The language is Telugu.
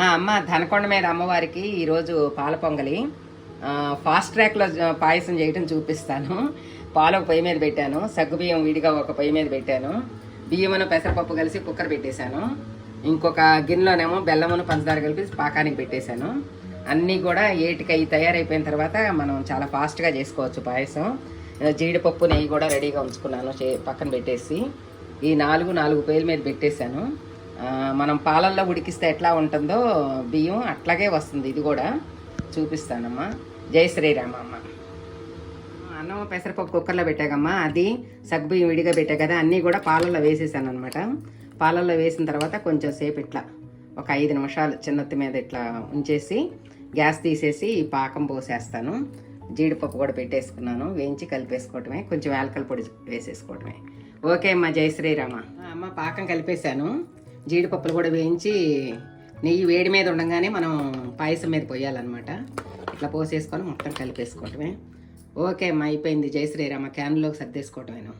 అమ్మ ధనకొండ మీద అమ్మవారికి ఈరోజు పాల పొంగలి. ఫాస్ట్ ట్రాక్లో పాయసం చేయటం చూపిస్తాను. పాలు ఒక పొయ్యి మీద పెట్టాను. సగ్గుబియ్యం విడిగా ఒక పొయ్యి మీద పెట్టాను. బియ్యమును పెసరపప్పు కలిసి కుక్కర్ పెట్టేశాను. ఇంకొక గిన్నెలోనేమో బెల్లమును పంచదార కలిపి పాకానికి పెట్టేశాను. అన్నీ కూడా ఏటికి అవి తయారైపోయిన తర్వాత మనం చాలా ఫాస్ట్గా చేసుకోవచ్చు పాయసం. జీడిపప్పు నెయ్యి కూడా రెడీగా ఉంచుకున్నాను చే- పక్కన పెట్టేసి. ఈ నాలుగు నాలుగు పేల మీద పెట్టేశాను. మనం పాలల్లో ఉడికిస్తే ఎట్లా ఉంటుందో బియ్యం అట్లాగే వస్తుంది ఇది కూడా చూపిస్తానమ్మా. జై శ్రీరామ అమ్మ అన్నం పెసరపప్పు కుక్కర్లో పెట్టాకమ్మా అది సగ్గుబియ్యం విడిగా పెట్టా కదా అన్నీ కూడా పాలల్లో వేసేసాను అనమాట పాలల్లో వేసిన తర్వాత కొంచెం సేపు ఇట్లా ఒక ఐదు నిమిషాలు చిన్నత్తి మీద ఇట్లా ఉంచేసి గ్యాస్ తీసేసి ఈ పాకం పోసేస్తాను. జీడిపప్పు కూడా పెట్టేసుకున్నాను వేయించి కలిపేసుకోవటమే కొంచెం యాలకల పొడి వేసేసుకోవటమే. ఓకే అమ్మా జై శ్రీరామ. అమ్మ పాకం కలిపేశాను. జీడిపప్పులు కూడా వేయించి నెయ్యి వేడి మీద ఉండగానే మనం పాయసం మీద పోయాలన్నమాట. ఇట్లా పోసేసుకొని మొత్తం కలిపేసుకోవటమే. ఓకే అమ్మా అయిపోయింది. జై శ్రీరామ క్యాన్లోకి సర్దేసుకోవటమేను?